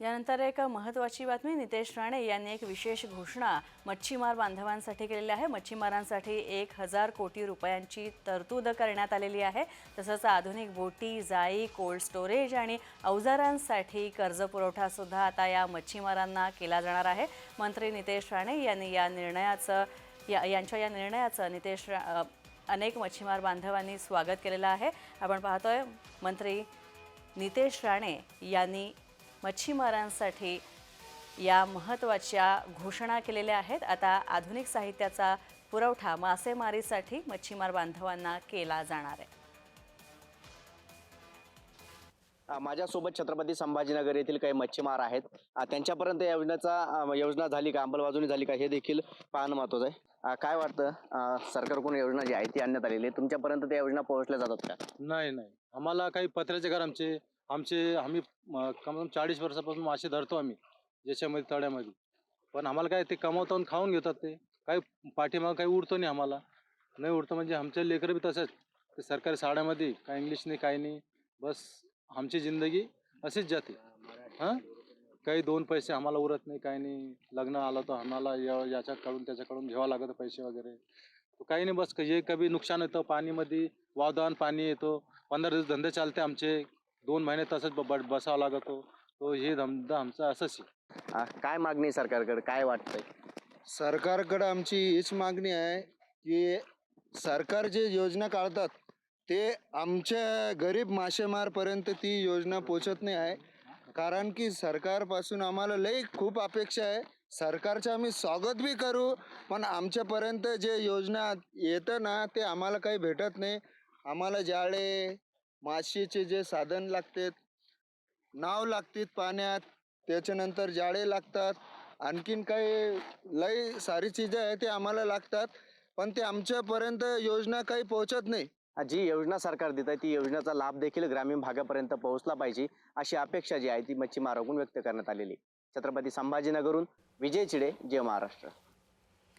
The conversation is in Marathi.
यानंतर एक महत्त्वाची बातमी नितेश राणे यांनी एक विशेष घोषणा मच्छीमार बांधवांसाठी केलेली आहे. मच्छीमारांसाठी एक हजार कोटी रुपयांची तरतूद करण्यात आलेली आहे. तसंच आधुनिक बोटी जाळी कोल्ड स्टोरेज आणि अवजारांसाठी कर्ज आता या मच्छीमारांना केला जाणार आहे. मंत्री नितेश राणे यांनी या निर्णयाचं या यांच्या या निर्णयाचं नितेश रा- अनेक मच्छीमार बांधवांनी स्वागत केलेलं आहे. आपण पाहतोय मंत्री नितेश राणे यांनी मच्छीमारांसाठी या महत्त्वाच्या घोषणा केलेल्या आहेत. आता आधुनिक साहित्याचा पुरवठा मासेमारीसाठी मच्छीमार बांधवांना केला जाणार आहे. माझ्यासोबत छत्रपती संभाजीनगर येथील काही मच्छीमार आहेत. त्यांच्यापर्यंत या योजनेचा योजना झाली का? अंमलबजावणी झाली का? हे देखील पाहणं महत्वाचं आहे. काय वाटतं? सरकारकडून योजना जी आहे ती आणण्यात आलेली आहे. तुमच्यापर्यंत त्या योजना पोहोचल्या जातात का? नाही नाही. आम्हाला काही पत्र्याचे घर आमचे आमचे आम्ही कम चाळीस वर्षापासून मासे धरतो आम्ही ज्याच्यामध्ये तळ्यामध्ये. पण आम्हाला काय ते कमावतो खाऊन घेतात ते. काही पाठीमागं काही उरतो नाही आम्हाला. नाही उडतं म्हणजे आमचे लेकरं बी तसंच. ते सरकारी शाळेमध्ये काय इंग्लिश नाही काही नाही. बस आमची जिंदगी अशीच जाते. हां? काही दोन पैसे आम्हाला उरत नाही काही नाही. लग्न आलं तर आम्हाला या- याच्याकडून त्याच्याकडून घ्यावं लागतं पैसे वगैरे. काही नाही बस हे कभी नुकसान येतं पाणीमध्ये वादळान पाणी येतो. पंधरा दिवस धंदे चालते आमचे. दोन महिने तसंच ब- ब- बसावं लागतो. तो हे धंदा आमचा असंच आहे. काय मागणी आहे सरकारकडे? काय वाटतंय? सरकारकडं आमची हीच मागणी आहे की सरकार जे योजना काढतात ते आमच्या गरीब मासेमारपर्यंत ती योजना पोचत नाही आहे. कारण की सरकारपासून आम्हाला लई खूप अपेक्षा आहे. सरकारचे आम्ही स्वागत बी करू पण आमच्यापर्यंत जे योजना येतं ना ते आम्हाला काही भेटत नाही. आम्हाला जाळे माशीचे जे साधन लागते नाव लागतात पाण्यात त्याच्यानंतर जाळे लागतात. आणखीन काही लई सारी चीज आहे ते आम्हाला लागतात पण ते आमच्यापर्यंत योजना काही पोहोचत नाही. जी योजना सरकार देत आहे ती योजनेचा लाभ देखील ग्रामीण भागापर्यंत पोहोचला पाहिजे अशी अपेक्षा जी आहे ती मच्छीमाराकडून व्यक्त करण्यात आलेली छत्रपती संभाजीनगरहून विजय चिडे जय महाराष्ट्र.